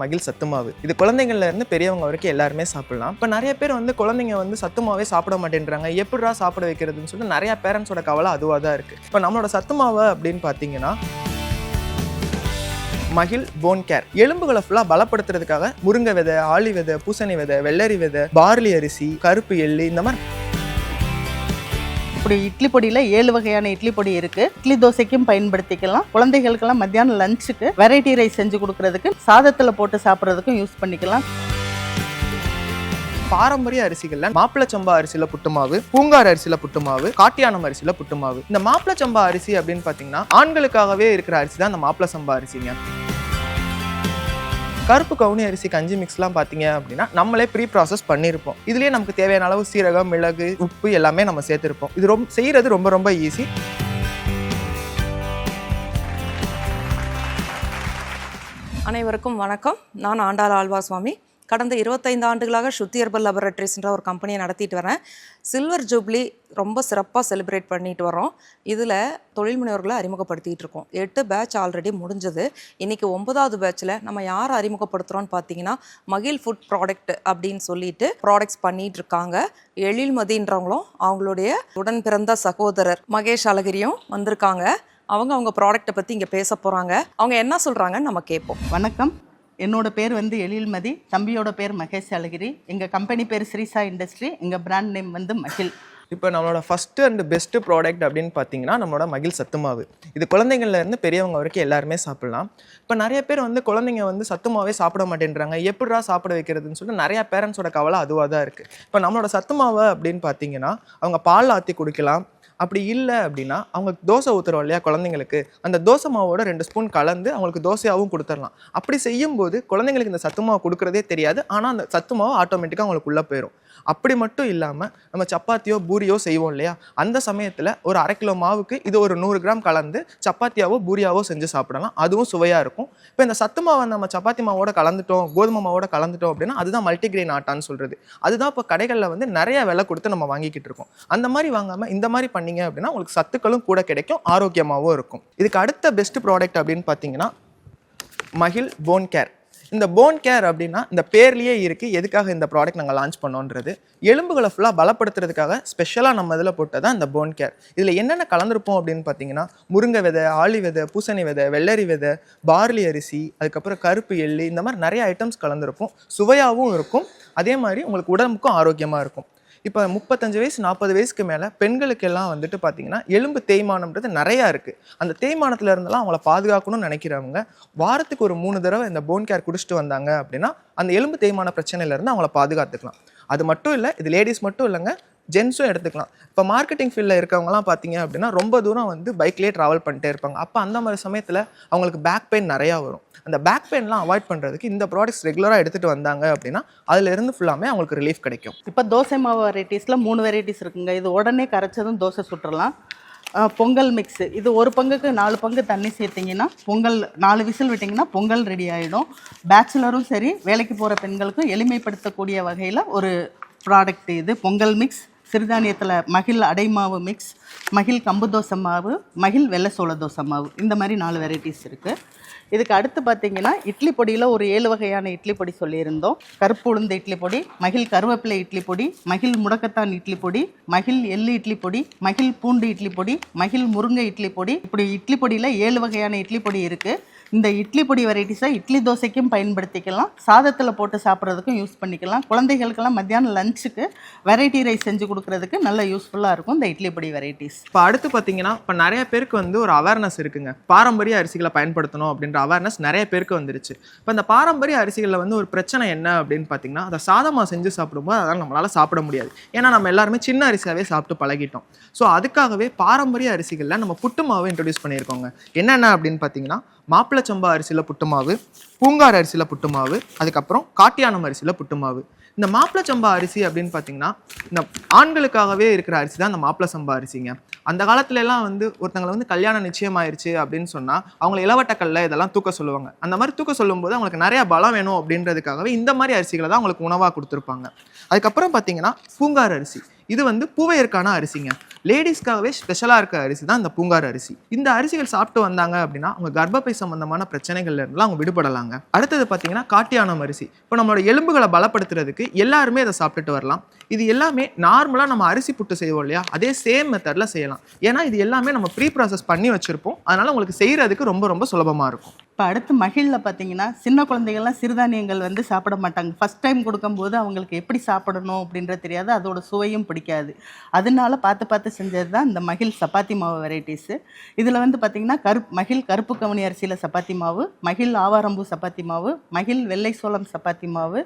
மகிழ் சத்துமாவு இது குழந்தைங்கள்ல இருந்து பெரியவங்க வரைக்கும் எல்லாருமே சாப்பிடலாம். இப்போ நிறைய பேர் வந்து குழந்தைங்க வந்து சத்துமாவே சாப்பிட மாட்டேன்றாங்க. எப்படிடா சாப்பிட வைக்கிறதுன்னு சொல்லிட்டு நிறைய பேரண்ட்ஸோட கவலை அதுவாக தான் இருக்கு. இப்போ நம்மளோட சத்துமாவு அப்படின்னு பார்த்தீங்கன்னா மகிழ் போன் கேர் எலும்புகளை ஃபுல்லாக பலப்படுத்துறதுக்காக முருங்கை விதை ஆளி விதை பூசணி விதை வெள்ளரி விதை பார்லி அரிசி கருப்பு எள்ளு இந்த மாதிரி இப்படி இட்லி பொடியில் ஏழு வகையான இட்லி பொடி இருக்கு. இட்லி தோசைக்கும் பயன்படுத்திக்கலாம். குழந்தைகளுக்கெல்லாம் மத்தியானம் லஞ்சுக்கு வெரைட்டி ரைஸ் செஞ்சு கொடுக்கறதுக்கு சாதத்தில் போட்டு சாப்பிட்றதுக்கும் யூஸ் பண்ணிக்கலாம். பாரம்பரிய அரிசிகள்ல மாப்பிள சம்பா அரிசியில புட்டுமாவு பூங்கார் அரிசியில புட்டுமாவு காட்டியானம் அரிசியில புட்டுமாவு இந்த மாப்பிள சம்பா அரிசி அப்படின்னு பாத்தீங்கன்னா ஆண்களுக்காகவே இருக்கிற அரிசி தான் இந்த மாப்பிள சம்பா அரிசிங்க. கருப்பு கவுனி அரிசி கஞ்சி மிக்ஸ்லாம் பார்த்தீங்க அப்படின்னா நம்மளே ப்ரீ ப்ராசஸ் பண்ணியிருப்போம் இதுலேயே நமக்கு தேவையான அளவு சீரகம் மிளகு உப்பு எல்லாமே நம்ம சேர்த்துருப்போம். இது ரொம்ப செய்கிறது ரொம்ப ரொம்ப ஈஸி அனைவருக்கும் வணக்கம். நான் ஆண்டாள் ஆழ்வா சுவாமி கடந்த இருபத்தைந்து ஆண்டுகளாக ஸ்ருதி ஹெர்பல் லெபரட்டரிஸ்ன்ற ஒரு கம்பெனியை நடத்திட்டு வரேன். சில்வர் ஜூப்ளி ரொம்ப சிறப்பாக செலிப்ரேட் பண்ணிட்டு வரோம் இதில் தொழில் முனைவர்களை அறிமுகப்படுத்திகிட்டு இருக்கோம். எட்டு பேட்ச் ஆல்ரெடி முடிஞ்சது. இன்றைக்கி ஒன்பதாவது பேட்ச்சில் நம்ம யாரை அறிமுகப்படுத்துகிறோன்னு பார்த்தீங்கன்னா மகிழ் ஃபுட் ப்ராடக்ட் அப்படின்னு சொல்லிட்டு ப்ராடக்ட்ஸ் பண்ணிகிட்டு இருக்காங்க. எழில்மதின்றவங்களும் அவங்களுடைய உடன் பிறந்த சகோதரர் மகேஷ் அழகிரியும் வந்திருக்காங்க. அவங்க அவங்க ப்ராடக்ட்டை பற்றி இங்கே பேச போகிறாங்க அவங்க என்ன சொல்கிறாங்கன்னு நம்ம கேட்போம் வணக்கம். என்னோட பேர் வந்து எழில்மதி தம்பியோட பேர் மகேஷ் அழகிரி எங்கள் கம்பெனி பேர் ஸ்ரீசா இண்டஸ்ட்ரி எங்கள் பிராண்ட் நேம் வந்து மகிழ். இப்போ நம்மளோட ஃபஸ்ட்டு அண்ட் பெஸ்ட்டு ப்ராடக்ட் அப்படின்னு பார்த்தீங்கன்னா நம்மளோட மகிழ் சத்துமாவு. இது குழந்தைங்கள்ல இருந்து பெரியவங்க வரைக்கும் எல்லாருமே சாப்பிட்லாம். இப்போ நிறைய பேர் வந்து குழந்தைங்க வந்து சத்துமாவே சாப்பிட மாட்டேன்றாங்க. எப்படிடா சாப்பிட வைக்கிறதுன்னு சொல்லிட்டு நிறையா பேரண்ட்ஸோட கவலை அதுவாக தான் இருக்குது இப்போ நம்மளோட சத்துமாவை அப்படின்னு பார்த்தீங்கன்னா அவங்க பால் ஆற்றி குடிக்கலாம் அப்படி இல்லை அப்படின்னா அவங்க தோசை ஊற்றுறோம் இல்லையா குழந்தைங்களுக்கு அந்த தோசை மாவோட ரெண்டு ஸ்பூன் கலந்து அவங்களுக்கு தோசையாகவும் கொடுத்துடலாம். அப்படி செய்யும்போது குழந்தைங்களுக்கு இந்த சத்து மாவு கொடுக்குறதே தெரியாது. ஆனால் அந்த சத்து மாவு ஆட்டோமேட்டிக்காக அவங்களுக்கு உள்ளே போயிடும் அப்படி மட்டும் இல்லாமல் நம்ம சப்பாத்தியோ பூரியோ செய்வோம் இல்லையா? அந்த சமயத்தில் ஒரு அரை கிலோ மாவுக்கு இது ஒரு நூறு கிராம் கலந்து சப்பாத்தியாவோ பூரியாவோ செஞ்சு சாப்பிடலாம். அதுவும் சுவையாக இருக்கும். இப்போ இந்த சத்து மாவை நம்ம சப்பாத்தி மாவோட கலந்துட்டோம் கோதுமை மாவோட கலந்துட்டோம் அப்படின்னா அதுதான் மல்டிகிரெயின் ஆட்டான்னு சொல்கிறது அதுதான் இப்போ கடைகளில் வந்து நிறைய விலை கொடுத்து நம்ம வாங்கிக்கிட்டு இருக்கோம். அந்த மாதிரி வாங்காமல் இந்த மாதிரி பண்ணி பண்ணீங்க அப்படின்னா உங்களுக்கு சத்துக்களும் கூட கிடைக்கும் ஆரோக்கியமாகவும் இருக்கும். இதுக்கு அடுத்த பெஸ்ட் ப்ராடக்ட் அப்படின்னு பார்த்தீங்கன்னா மகிழ் போன் கேர் இந்த போன் கேர் அப்படின்னா இந்த பேர்லேயே இருக்குது எதுக்காக இந்த ப்ராடக்ட் நாங்கள் லான்ச் பண்ணோன்றது எலும்புகளை ஃபுல்லாக பலப்படுத்துறதுக்காக ஸ்பெஷலாக நம்ம இதில் போட்டதான் இந்த போன் கேர் இதில் என்னென்ன கலந்துருப்போம் அப்படின்னு பார்த்தீங்கன்னா முருங்கை விதை ஆளி விதை பூசணி விதை வெள்ளரி விதை பார்லி அரிசி அதுக்கப்புறம் கருப்பு எள்ளி இந்த மாதிரி நிறைய ஐட்டம்ஸ் கலந்துருப்போம். சுவையாகவும் இருக்கும். அதே மாதிரி உங்களுக்கு உடம்புக்கும் ஆரோக்கியமாக இருக்கும். இப்போ முப்பத்தஞ்சு வயசு நாற்பது வயசுக்கு மேலே பெண்களுக்கெல்லாம் வந்துட்டு பார்த்தீங்கன்னா எலும்பு தேய்மானம்ன்றது நிறையா இருக்குது அந்த தேய்மானத்தில் இருந்தெல்லாம் அவங்கள பாதுகாக்கணும்னு நினைக்கிறவங்க வாரத்துக்கு ஒரு மூணு தடவை இந்த போன் கேர் குடிச்சிட்டு வந்தாங்க அப்படின்னா அந்த எலும்பு தேய்மான பிரச்சனையிலேருந்து அவங்கள பாதுகாத்துக்கலாம். அது மட்டும் இல்லை இது லேடிஸ் மட்டும் இல்லைங்க ஜென்ஸும் எடுத்துக்கலாம். இப்போ மார்க்கெட்டிங் ஃபீல்டில் இருக்கவங்கலாம் பார்த்தீங்க அப்படின்னா ரொம்ப தூரம் வந்து பைக்லேயே ட்ராவல் பண்ணிட்டே இருப்பாங்க. அப்போ அந்த மாதிரி சமயத்தில் அவங்களுக்கு பேக் பெயின் நிறையா வரும். அந்த பேக் பெயின்லாம் அவாய்ட் பண்ணுறதுக்கு இந்த ப்ராடக்ட்ஸ் ரெகுலராக எடுத்துகிட்டு வந்தாங்க அப்படின்னா அதுலேருந்து ஃபுல்லாமே அவங்களுக்கு ரிலீஃப் கிடைக்கும். இப்போ தோசை மாவு வெரைட்டிஸில் மூணு வெரைட்டிஸ் இருக்குங்க. இது உடனே கரைச்சதும் தோசை சுட்டுறலாம். பொங்கல் மிக்ஸு இது ஒரு பங்குக்கு நாலு பங்கு தண்ணி சேர்த்திங்கன்னா பொங்கல் நாலு விசில் விட்டிங்கன்னா பொங்கல் ரெடி ஆகிடும் பேச்சுலரும் சரி வேலைக்கு போகிற பெண்களுக்கும் எளிமைப்படுத்தக்கூடிய வகையில் ஒரு ப்ராடக்ட் இது. பொங்கல் மிக்ஸ் சிறுதானியத்தில் மகிழ் அடை மாவு மிக்ஸ் மகிழ் கம்பு தோசை மாவு மகிழ் வெள்ளை சோள தோசை மாவு. இந்த மாதிரி நாலு வெரைட்டிஸ் இருக்குது இதுக்கு அடுத்து பார்த்தீங்கன்னா இட்லி பொடியில் ஒரு ஏழு வகையான இட்லி பொடி சொல்லியிருந்தோம். கருப்பு உளுந்த இட்லி பொடி மகிழ் கருவேப்பிலை இட்லி பொடி மகிழ் முடக்கத்தான் இட்லி பொடி மகிழ் எள்ளு இட்லி பொடி மகிழ் பூண்டு இட்லி பொடி மகிழ் முருங்கை இட்லி பொடி. இப்படி இட்லி பொடியில் ஏழு வகையான இட்லி பொடி இருக்குது இந்த இட்லி பொடி வெரைட்டிஸை இட்லி தோசைக்கும் பயன்படுத்திக்கலாம். சாதத்தில் போட்டு சாப்பிட்றதுக்கும் யூஸ் பண்ணிக்கலாம். குழந்தைகளுக்கெல்லாம் மத்தியானம் லஞ்சுக்கு வெரைட்டி ரைஸ் செஞ்சு கொடுக்கறதுக்கு நல்ல யூஸ்ஃபுல்லாக இருக்கும் இந்த இட்லி பொடி வெரைட்டிஸ் இப்போ அடுத்து பார்த்தீங்கன்னா இப்போ நிறைய பேருக்கு வந்து ஒரு அவேர்னஸ் இருக்குங்க. பாரம்பரிய அரிசிகளை பயன்படுத்தணும் அப்படின்ற அவேர்னஸ் நிறைய பேருக்கு வந்துருச்சு. இப்போ இந்த பாரம்பரிய அரிசிகளில் வந்து ஒரு பிரச்சனை என்ன அப்படின்னு பார்த்தீங்கன்னா அதை சாதமாக செஞ்சு சாப்பிடும்போது அதெல்லாம் நம்மளால் சாப்பிட முடியாது. ஏன்னா நம்ம எல்லாருமே சின்ன அரிசியாகவே சாப்பிட்டு பழகிட்டோம். ஸோ அதுக்காகவே பாரம்பரிய அரிசிகளில் நம்ம புட்டு மாவு இன்ட்ரடியூஸ் பண்ணியிருக்கோங்க. என்னென்ன அப்படின்னு பார்த்தீங்கன்னா மாப்பிள சம்பா அரிசியில் புட்டுமாவு பூங்கார் அரிசியில் புட்டுமாவு அதுக்கப்புறம் காட்டியானம் அரிசியில் புட்டுமாவு இந்த மாப்பிளச்சம்பா அரிசி அப்படின்னு பார்த்தீங்கன்னா இந்த ஆண்களுக்காகவே இருக்கிற அரிசி தான் இந்த மாப்பிள சம்பா அரிசிங்க. அந்த காலத்துலலாம் வந்து ஒருத்தங்களை வந்து கல்யாணம் நிச்சயமாயிருச்சு அப்படின்னு சொன்னால் அவங்களை இளவட்டக்கல்ல இதெல்லாம் தூக்க சொல்லுவாங்க. அந்த மாதிரி தூக்க சொல்லும்போது அவங்களுக்கு நிறையா பலம் வேணும் அப்படின்றதுக்காகவே இந்த மாதிரி அரிசிகளை தான் அவங்களுக்கு உணவாக கொடுத்துருப்பாங்க. அதுக்கப்புறம் பார்த்தீங்கன்னா பூங்கார் அரிசி. இது வந்து பூவையருக்கான அரிசிங்க. லேடிஸ்க்காகவே ஸ்பெஷலாக இருக்க அரிசி தான் இந்த பூங்கார் அரிசி. இந்த அரிசிகள் சாப்பிட்டு வந்தாங்க அப்படின்னா அவங்க கர்ப்பப்பை சம்பந்தமான பிரச்சனைகள்ல இருந்தெல்லாம் அவங்க விடுபடலாங்க. அடுத்தது பார்த்தீங்கன்னா காட்டியானம் அரிசி. இப்போ நம்மளோட எலும்புகளை பலப்படுத்துறதுக்கு எல்லாருமே அதை சாப்பிட்டுட்டு வரலாம். இது எல்லாமே நார்மலாக நம்ம அரிசி புட்டு செய்வோம் இல்லையா? அதே சேம் மெத்தடில் செய்யலாம். ஏன்னா இது எல்லாமே நம்ம ப்ரீ ப்ராசஸ் பண்ணி வச்சுருப்போம். அதனால உங்களுக்கு செய்கிறதுக்கு ரொம்ப ரொம்ப சுலபமாக இருக்கும். இப்போ அடுத்து மகிழில் பார்த்தீங்கன்னா சின்ன குழந்தைகள்லாம் சிறுதானியங்கள் வந்து சாப்பிட மாட்டாங்க. ஃபஸ்ட் டைம் கொடுக்கும்போது அவங்களுக்கு எப்படி சாப்பிடணும் அப்படின்றது தெரியாது. அதோட சுவையும் பிடிக்காது. அதனால பார்த்து பார்த்து செஞ்சது தான் இந்த மகிழ் சப்பாத்தி மாவு வெரைட்டிஸு இதில் வந்து பார்த்திங்கன்னா கருப் மகிழ் கருப்பு கவனி அரிசியில் சப்பாத்தி மாவு மகிழ் ஆவாரம்பூ சப்பாத்தி மாவு மகிழ் வெள்ளை சோளம் சப்பாத்தி மாவு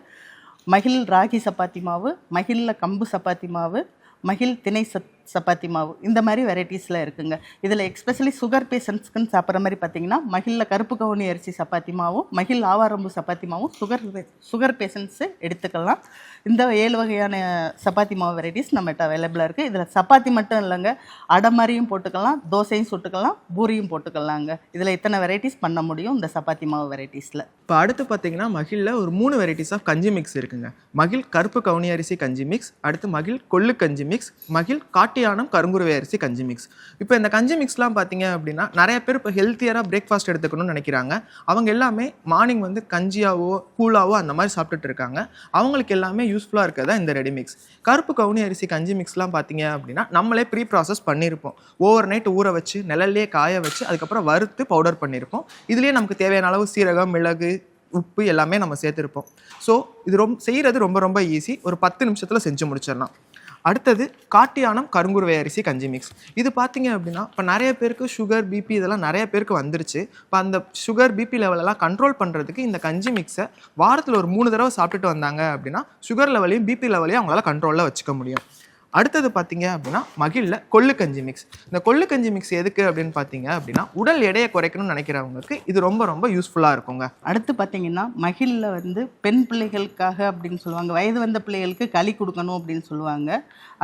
மகிழ் ராகி சப்பாத்தி மாவு மகிழில் கம்பு சப்பாத்தி மாவு மகிழ் திணை சத் சப்பாத்தி மாவு இந்த மாதிரி வெரைட்டிஸில் இருக்குங்க. இதில் எக்ஸ்பெஷலி சுகர் பேஷண்ட்ஸ்க்குன்னு சாப்பிட்ற மாதிரி பார்த்தீங்கன்னா மகிழில் கருப்பு கவுனி அரிசி சப்பாத்தி மாவும் மகிழ் ஆவாரம்பு சப்பாத்தி மாவும் சுகர் சுகர் பேஷண்ட்ஸு எடுத்துக்கலாம். இந்த ஏழு வகையான சப்பாத்தி மாவு வெரைட்டிஸ் நம்மகிட்ட அவைலபிளாக இருக்குது இதில் சப்பாத்தி மட்டும் இல்லைங்க அடை மாதிரியும் போட்டுக்கலாம் தோசையும் சுட்டுக்கலாம் பூரியும் போட்டுக்கலாங்க. இதில் இத்தனை வெரைட்டிஸ் பண்ண முடியும் இந்த சப்பாத்தி மாவு வெரைட்டிஸில் இப்போ அடுத்து பார்த்தீங்கன்னா மகிழில் ஒரு மூணு வெரைட்டிஸ் ஆஃப் கஞ்சி மிக்ஸ் இருக்குங்க. மகிழ் கருப்பு கவுனி அரிசி கஞ்சி மிக்ஸ் அடுத்து மகிழ் கொள்ளு கஞ்சி மிக்ஸ் மகிழ் காட்டியானம் கருங்குருவை அரிசி கஞ்சி மிக்ஸ் இப்போ இந்த கஞ்சி மிக்ஸ்லாம் பார்த்தீங்க அப்படின்னா நிறைய பேர் இப்போ ஹெல்த்தியராக பிரேக்ஃபாஸ்ட் எடுத்துக்கணும்னு நினைக்கிறாங்க. அவங்க எல்லாமே மார்னிங் வந்து கஞ்சியாவோ கூழாவோ அந்த மாதிரி சாப்பிட்டுட்டு இருக்காங்க. அவங்களுக்கு எல்லாமே யூஸ்ஃபுல்லாக இருக்கிறதா இந்த ரெடி மிக்ஸ் கருப்பு கவுனி அரிசி கஞ்சி மிக்ஸ்லாம் பார்த்தீங்க அப்படின்னா நம்மளே ப்ரீ ப்ராசஸ் பண்ணியிருப்போம். ஓவர் நைட் ஊற வச்சு நிழல்லே காய வச்சு அதுக்கப்புறம் வறுத்து பவுடர் பண்ணியிருப்போம். இதுலேயே நமக்கு தேவையான அளவு சீரகம் மிளகு உப்பு எல்லாமே நம்ம சேர்த்துருப்போம். ஸோ இது ரொம்ப செய்கிறது ரொம்ப ரொம்ப ஈஸி ஒரு பத்து நிமிஷத்தில் செஞ்சு முடிச்சிடலாம். அடுத்தது காட்டியானம் கருங்குருவை அரிசி கஞ்சி மிக்ஸ் இது பார்த்தீங்க அப்படின்னா இப்போ நிறைய பேருக்கு சுகர் பிபி இதெல்லாம் நிறைய பேருக்கு வந்துருச்சு. இப்போ அந்த சுகர் பிபி லெவலெல்லாம் கண்ட்ரோல் பண்ணுறதுக்கு இந்த கஞ்சி மிக்ஸை வாரத்தில் ஒரு மூணு தடவை சாப்பிட்டுட்டு வந்தாங்க அப்படின்னா சுகர் லெவலையும் பிபி லெவலையும் அவங்களால கண்ட்ரோலில் வச்சுக்க முடியும். அடுத்தது பார்த்தீங்க அப்படின்னா மகிழில் கொள்ளு கஞ்சி மிக்ஸ் இந்த கொள்ளு கஞ்சி மிக்ஸ் எதுக்கு அப்படின்னு பார்த்தீங்க அப்படின்னா உடல் எடையை குறைக்கணும்னு நினைக்கிறவங்களுக்கு இது ரொம்ப ரொம்ப யூஸ்ஃபுல்லாக இருக்குங்க. அடுத்து பார்த்தீங்கன்னா மகிழில் வந்து பெண் பிள்ளைகளுக்காக அப்படின்னு சொல்லுவாங்க. வயது வந்த பிள்ளைகளுக்கு களி கொடுக்கணும் அப்படின்னு சொல்லுவாங்க.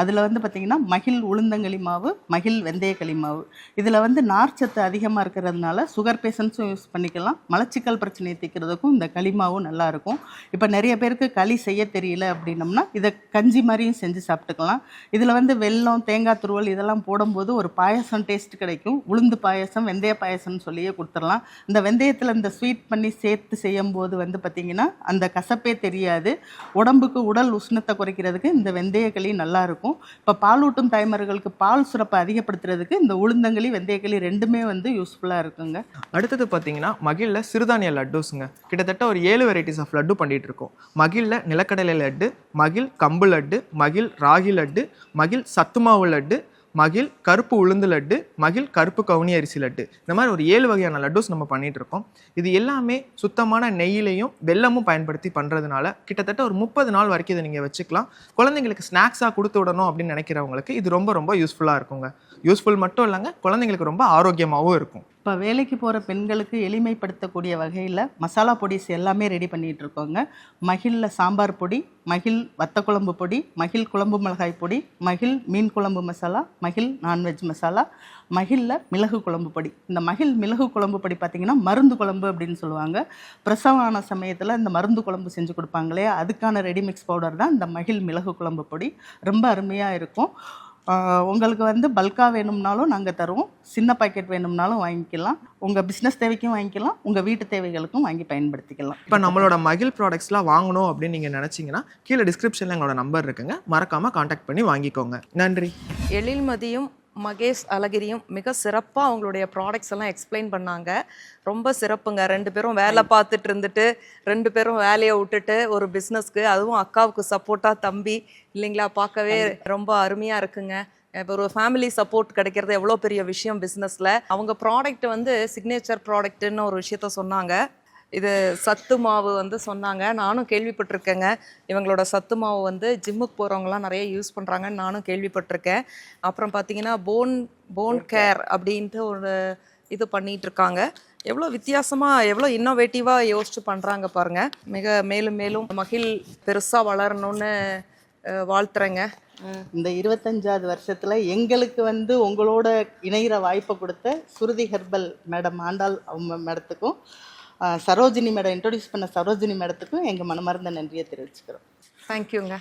அதில் வந்து பார்த்தீங்கன்னா மகிழ் உளுந்தங்களி மாவு மகிழ் வெந்தயக்களி மாவு. இதில் வந்து நார்ச்சத்து அதிகமாக இருக்கிறதுனால சுகர் பேஷண்ட்ஸும் யூஸ் பண்ணிக்கலாம். மலச்சிக்கல் பிரச்சனையை தீர்க்கிறதுக்கும் இந்த களி மாவும் நல்லாயிருக்கும் இப்போ நிறைய பேருக்கு களி செய்ய தெரியல அப்படின்னம்னா இதை கஞ்சி மாதிரியும் செஞ்சு சாப்பிட்டுக்கலாம். இதில் வந்து வெல்லம் தேங்காய் துருவல் இதெல்லாம் போடும்போது ஒரு பாயசம் டேஸ்ட் கிடைக்கும். உளுந்து பாயசம் வெந்தய பாயசம்னு சொல்லியே கொடுத்துடலாம். இந்த வெந்தயத்தில் இந்த ஸ்வீட் பண்ணி சேர்த்து செய்யும்போது வந்து பார்த்திங்கன்னா அந்த கசப்பே தெரியாது. உடம்புக்கு உடல் உஷ்ணத்தை குறைக்கிறதுக்கு இந்த வெந்தயக்களி நல்லாயிருக்கும் இப்போ பாலூட்டும் தாய்மார்களுக்கு பால் சுரப்பை அதிகப்படுத்துறதுக்கு இந்த உளுந்தங்களி வெந்தயக்களி ரெண்டுமே வந்து யூஸ்ஃபுல்லாக இருக்குங்க. அடுத்தது பார்த்தீங்கன்னா மகிழில் சிறுதானிய லட்டுஸுங்க. கிட்டத்தட்ட ஒரு ஏழு வெரைட்டிஸ் ஆஃப் லட்டு பண்ணிகிட்டு இருக்கோம். மகிழில் நிலக்கடலை லட்டு மகிழ் கம்பு லட்டு மகிழ் ராகி லட்டு மகிழ் சத்துமாவு லட்டு மகிழ் கருப்பு உளுந்து லட்டு மகிழ் கருப்பு கவுனி அரிசி லட்டு. இந்த மாதிரி ஒரு ஏழு வகையான லட்டுஸ் நம்ம பண்ணிட்டு இருக்கோம். இது எல்லாமே சுத்தமான நெய்யிலையும் வெல்லமும் பயன்படுத்தி பண்ணுறதுனால கிட்டத்தட்ட ஒரு முப்பது நாள் வரைக்கும் இதை நீங்கள் வச்சுக்கலாம். குழந்தைங்களுக்கு ஸ்நாக்ஸாக கொடுத்து விடணும் அப்படின்னு நினைக்கிறவங்களுக்கு இது ரொம்ப ரொம்ப யூஸ்ஃபுல்லாக இருக்குங்க. யூஸ்ஃபுல் மட்டும் இல்லைங்க குழந்தைங்களுக்கு ரொம்ப ஆரோக்கியமாகவும் இருக்கும். இப்போ வேலைக்கு போகிற பெண்களுக்கு எளிமைப்படுத்தக்கூடிய வகையில் மசாலா பொடிஸ் எல்லாமே ரெடி பண்ணிகிட்ருக்கோங்க மகிழில் சாம்பார் பொடி மகிழ் வத்த குழம்பு பொடி மகிழ் குழம்பு மிளகாய் பொடி மகிழ் மீன் குழம்பு மசாலா மகிழ் நான்வெஜ் மசாலா மகிழில் மிளகு குழம்பு பொடி. இந்த மகிழ் மிளகு குழம்பு பொடி பார்த்திங்கன்னா மருந்து குழம்பு அப்படின்னு சொல்லுவாங்க. பிரசவமான சமயத்தில் இந்த மருந்து குழம்பு செஞ்சு கொடுப்பாங்களே அதுக்கான ரெடிமிக்ஸ் பவுடர் தான் இந்த மகிழ் மிளகு குழம்பு பொடி. ரொம்ப அருமையாக இருக்கும். உங்களுக்கு வந்து பல்காக வேணும்னாலும் நாங்கள் தருவோம். சின்ன பாக்கெட் வேணும்னாலும் வாங்கிக்கலாம். உங்கள் பிஸ்னஸ் தேவைக்கும் வாங்கிக்கலாம். உங்கள் வீட்டு தேவைகளுக்கும் வாங்கி பயன்படுத்திக்கலாம். இப்போ நம்மளோட மகிழ் ப்ராடக்ட்ஸ்லாம் வாங்கணும் அப்படின்னு நீங்கள் நினச்சிங்கன்னா கீழே டிஸ்கிரிப்ஷனில் எங்களோட நம்பர் இருக்குங்க. மறக்காமல் காண்டாக்ட் பண்ணி வாங்கிக்கோங்க. நன்றி. எழில்மதியும் மகேஷ் அழகிரியும் மிக சிறப்பாக அவங்களுடைய ப்ராடக்ட்ஸ் எல்லாம் எக்ஸ்பிளைன் பண்ணாங்க. ரொம்ப சிறப்புங்க. ரெண்டு பேரும் வேலை பார்த்துட்டு இருந்துட்டு ரெண்டு பேரும் வேலையை விட்டுட்டு ஒரு பிஸ்னஸ்க்கு அதுவும் அக்காவுக்கு சப்போர்ட்டாக தம்பி இல்லைங்களா? பார்க்கவே ரொம்ப அருமையாக இருக்குங்க. இப்போ ஒரு ஃபேமிலி சப்போர்ட் கிடைக்கிறது எவ்வளோ பெரிய விஷயம் பிஸ்னஸில் அவங்க ப்ராடக்ட் வந்து சிக்னேச்சர் ப்ராடக்ட்டுன்னு ஒரு விஷயத்த சொன்னாங்க. இது சத்து மாவு வந்து சொன்னாங்க. நானும் கேள்விப்பட்டிருக்கேங்க. இவங்களோட சத்து மாவு வந்து ஜிம்முக்கு போகிறவங்கலாம் நிறைய யூஸ் பண்ணுறாங்கன்னு நானும் கேள்விப்பட்டிருக்கேன். அப்புறம் பார்த்தீங்கன்னா போன் போன் கேர் அப்படின்ட்டு ஒரு இது பண்ணிட்டு இருக்காங்க. எவ்வளோ வித்தியாசமாக எவ்வளோ இன்னோவேட்டிவாக யோசிச்சு பண்ணுறாங்க பாருங்க. மிக மேலும் மேலும் மகிழ் பெருசாக வளரணும்னு வாழ்த்துறேங்க. இந்த இருபத்தஞ்சாவது வருஷத்தில் எங்களுக்கு வந்து உங்களோட இணையிற வாய்ப்பை கொடுத்த சுருதி ஹெர்பல் மேடம் ஆண்டாள் அவங்க மேடத்துக்கும் சரோஜினி மேடம் இன்ட்ரொடியூஸ் பண்ண சரோஜினி மேடத்துக்கும் எங்கள் மனமார்ந்த நன்றியை தெரிவிச்சுக்கிறோம். தேங்க்யூங்க